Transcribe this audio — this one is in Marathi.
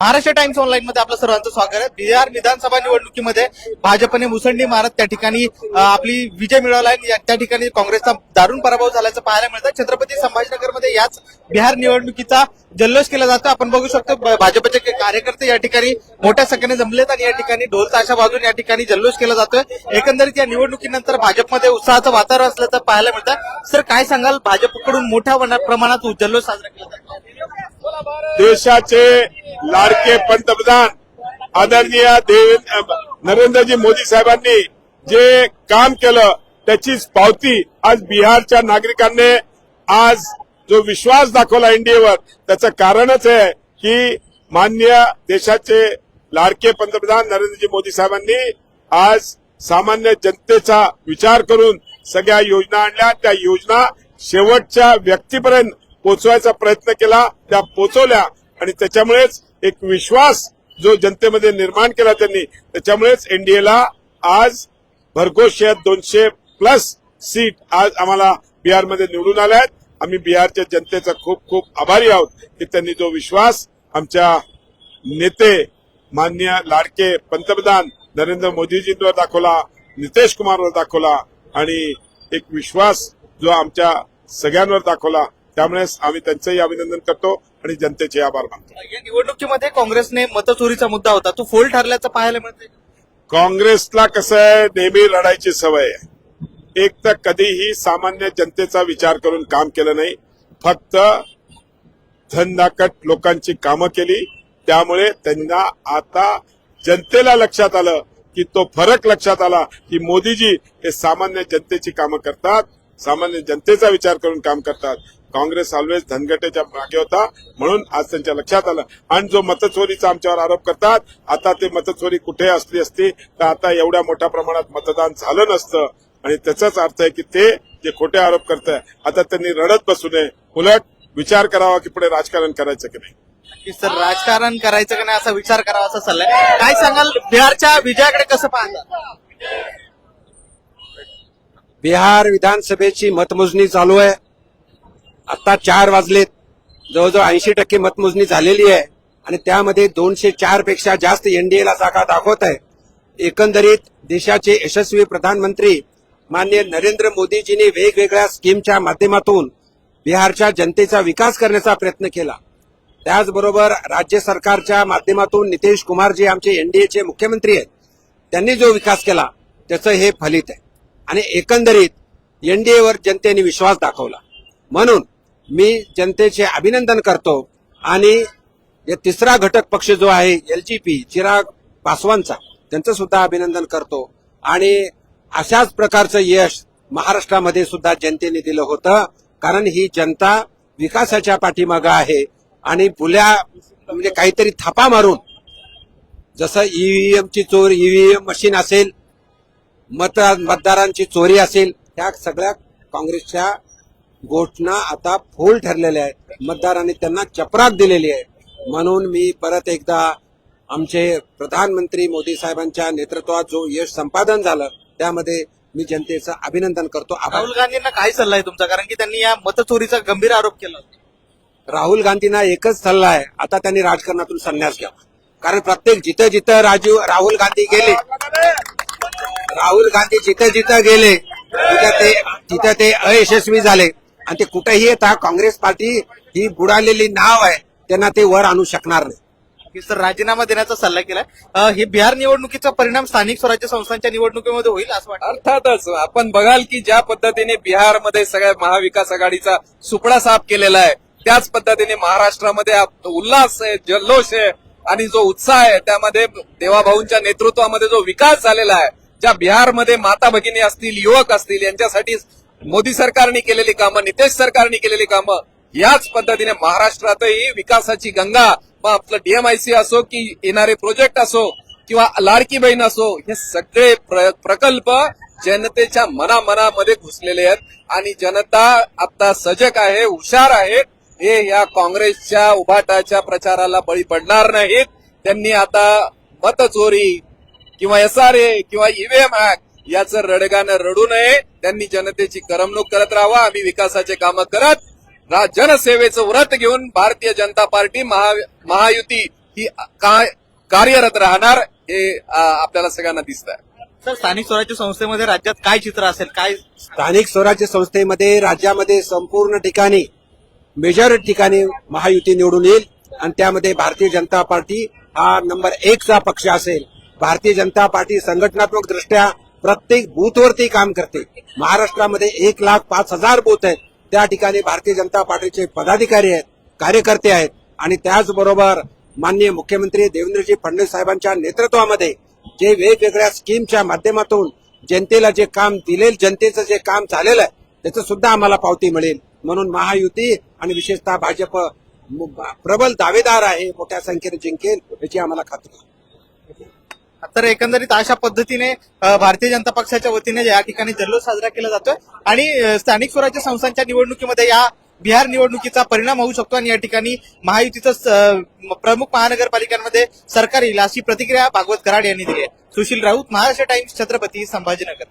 महाराष्ट्र टाइम्स ऑनलाईन मध्ये आपलं सर्वांचं स्वागत आहे. बिहार विधानसभा निवडणुकीमध्ये भाजपने मुसंडी मारत त्या ठिकाणी आपली विजय मिळवला आहे. त्या ठिकाणी काँग्रेसचा दारुण पराभव झाल्याचं पाहायला मिळतं. छत्रपती संभाजीनगरमध्ये याच बिहार निवडणुकीचा जल्लोष केला जातो. आपण बघू शकतो भाजपचे कार्यकर्ते या ठिकाणी मोठ्या संख्येने जमलेत आणि या ठिकाणी ढोल ताशा बाजून या ठिकाणी जल्लोष केला जातोय. एकंदरीत या निवडणुकीनंतर भाजपमध्ये उत्साहाचं वातावरण असल्याचं पाहायला मिळतं. सर काय सांगाल? भाजपकडून मोठ्या प्रमाणात जल्लोष साजरा केला जातो. देशाचे लाडके पंतप्रधान आदरणीय नरेंद्रजी मोदी साहेबांनी जे काम केलं त्याचीच पावती आज बिहारच्या नागरिकांनी आज जो विश्वास दाखवला एनडीएवर त्याचं कारणच आहे की मान्य देशाचे लाडके पंतप्रधान नरेंद्रजी मोदी साहेबांनी आज सामान्य जनतेचा विचार करून सगळ्या योजना आणल्या. त्या योजना शेवटच्या व्यक्तीपर्यंत पोचवायचा प्रयत्न केला त्या पोचवल्या आणि त्याच्यामुळेच एक विश्वास जो जनतेमध्ये निर्माण केला त्यांनी त्याच्यामुळेच एनडीएला आज भरघोस या दोनशे प्लस सीट आज आम्हाला बिहारमध्ये निवडून आल्या आहेत. आम्ही बिहारच्या जनतेचा खूप खूप आभारी आहोत की त्यांनी जो विश्वास आमच्या नेते मान्य लाडके पंतप्रधान नरेंद्र मोदीजींवर दाखवला नितेश कुमारवर दाखवला आणि एक विश्वास जो आमच्या सगळ्यांवर दाखवला. त्यामुळेच आम्ही त्यांचंही अभिनंदन करतो आणि जनतेचे आभार मानतो. या निवडणुकीमध्ये काँग्रेसने मतचोरीचा मुद्दा होता. तो फोल ठरल्याचं पाहायला मिळतंय. काँग्रेसला कसं आहे नेहमी लढायची सवय आहे. एक तर कधीही सामान्य जनतेचा विचार करून काम केलं नाही. फक्त धनदाकट लोकांची कामं केली. त्यामुळे त्यांना आता जनतेला लक्षात आलं की तो फरक लक्षात आला की मोदीजी हे सामान्य जनतेची कामं करतात सामान्य जनतेचा विचार करून काम करतात. काँग्रेस ऑलवेज धनगटेच्या मागे होता. म्हणून आज त्यांच्या लक्षात आलं. आणि जो मतचोरीचा आमच्यावर आरोप करतात आता ते मतचोरी कुठे असली असती तर आता एवढ्या मोठ्या प्रमाणात मतदान झालं नसतं. आणि त्याचाच अर्थ आहे की ते जे खोटे आरोप करताय आता त्यांनी रडत बसू नये. उलट विचार करावा की पुढे राजकारण करायचं की नाही. सर राजकारण करायचं का नाही असा विचार करावा असा सल्ला. काय सांगाल? बिहारच्या विजयाकडे कसं पाहता? बिहार विधानसभेची मतमोजणी चालू आहे. आता चार वाजलेत. जवळजवळ ऐंशी टक्के मतमोजणी झालेली आहे. आणि त्यामध्ये दोनशे चारपेक्षा जास्त एनडीएला जागा दाखवत आहे. एकंदरीत देशाचे यशस्वी प्रधानमंत्री मान्य नरेंद्र मोदीजींनी वेगवेगळ्या स्कीमच्या माध्यमातून बिहारच्या जनतेचा विकास करण्याचा प्रयत्न केला. त्याचबरोबर राज्य सरकारच्या माध्यमातून नितीश कुमार जे आमचे एनडीएचे मुख्यमंत्री आहेत. त्यांनी जो विकास केला त्याचं हे फलित आहे. आणि एकंदरीत एनडीएवर जनतेने विश्वास दाखवला. म्हणून मी जनतेचे अभिनंदन करतो. आणि या तिसरा घटक पक्ष जो आहे एलजीपी चिराग पासवानचा त्यांचं सुद्धा अभिनंदन करतो. आणि अशाच प्रकारचं यश महाराष्ट्रामध्ये सुद्धा जनतेने दिलं होतं. कारण ही जनता विकासाच्या पाठीमागं आहे. आणि पुल्या म्हणजे काहीतरी थापा मारून जसं ईव्हीएमची चोर ईव्हीएम मशीन असेल मत मतदारांची चोरी असेल त्या सगळ्या काँग्रेसच्या गोष्टींना आता फोल ठरलेल्या आहेत. मतदारांनी त्यांना चपराक दिलेली आहे. म्हणून मी परत एकदा आमचे प्रधानमंत्री मोदी साहेबांच्या नेतृत्वात जो यश संपादन झालं त्यामध्ये मी जनतेचं अभिनंदन करतो. राहुल गांधींना काय सल्ला आहे तुमचा? कारण की त्यांनी या मतचोरीचा गंभीर आरोप केला. राहुल गांधींना एकच सल्ला आहे. आता त्यांनी राजकारणातून संन्यास घ्यावा. कारण प्रत्येक जिथं जिथं राजीव राहुल गांधी गेले राहुल गांधी जिथं जिथं गेले तिथं ते तिथं ते अयशस्वी झाले. आणि ते कुठेही येता काँग्रेस पार्टी ही बुडालेली नाव आहे त्यांना ते वर आणू शकणार नाही. सर राजीनामा देण्याचा सल्ला केलाय. अ, हे बिहार निवडणुकीचा परिणाम स्थानिक स्वराज्य संस्थांच्या निवडणुकीमध्ये होईल असं वाटतं? अर्थातच आपण बघाल की ज्या पद्धतीने बिहारमध्ये सगळ्या महाविकास आघाडीचा सुपडा साफ केलेला आहे त्याच पद्धतीने महाराष्ट्रामध्ये आप- उल्हास आहे जल्लोष आहे आणि जो उत्साह आहे त्यामध्ये देवाभाऊंच्या नेतृत्वामध्ये जो विकास झालेला आहे ज्या बिहारमध्ये माता भगिनी असतील युवक असतील यांच्यासाठी मोदी सरकारने केलेली कामं नितेश सरकारने केलेली कामं याच पद्धतीने महाराष्ट्रातही विकासाची गंगा मग आपलं डीएमआयसी असो की येणारे प्रोजेक्ट असो किंवा लाडकी बहीण असो हे सगळे प्र- प्रकल्प जनतेच्या मनामनामध्ये घुसलेले आहेत. आणि जनता आता सजग आहे हुशार आहे. हे या काँग्रेसच्या उभाटाच्या प्रचाराला बळी पडणार नाहीत. त्यांनी आता मतचोरी किंवा एसआरए किंवा ईव्हीएम हॅक याचं रडगाणं रडू नये. त्यांनी जनतेची करमणूक करत राहावं. आम्ही विकासाचे कामं करत रा- जनसेवेचं व्रत घेऊन भारतीय जनता पार्टी महा महायुती ही काय कार्यरत राहणार हे आपल्याला सगळ्यांना दिसत आहे सर स्थानिक स्वराज्य संस्थेमध्ये राज्यात काय चित्र असेल? काय स्थानिक स्वराज्य संस्थेमध्ये राज्यामध्ये संपूर्ण ठिकाणी मेजर ठिकाणी महायुती निवडून येईल आणि त्यामध्ये भारतीय जनता पार्टी हा नंबर एकचा पक्ष असेल. भारतीय जनता पार्टी संघटनात्मक दृष्ट्या प्रत्येक बूथवरती काम करते. महाराष्ट्रामध्ये एक लाख पाच हजार बूथ आहेत. त्या ठिकाणी भारतीय जनता पार्टीचे पदाधिकारी आहेत कार्यकर्ते आहेत. आणि त्याचबरोबर माननीय मुख्यमंत्री देवेंद्रजी फडणवीस साहेबांच्या नेतृत्वामध्ये जे वेगवेगळ्या स्कीमच्या माध्यमातून जनतेला जे काम दिले जनतेचं जे काम झालेलं आहे त्याचं सुद्धा आम्हाला पावती मिळेल. म्हणून महायुती आणि विशेषतः भाजप प्रबल दावेदार आहे मोठ्या संख्येने जिंकेल याची आम्हाला खात्री तर एकंदरीत अशा पद्धतीने भारतीय जनता पक्षाच्या वतीने या ठिकाणी जल्लोष साजरा केला जातोय. आणि स्थानिक स्वराज्य संस्थांच्या निवडणुकीमध्ये या बिहार निवडणुकीचा परिणाम होऊ शकतो आणि या ठिकाणी महायुतीचं प्रमुख महानगरपालिकांमध्ये सरकार येईल अशी प्रतिक्रिया भागवत कराड यांनी दिली आहे. सुशील राऊत महाराष्ट्र टाइम्स छत्रपती संभाजीनगर.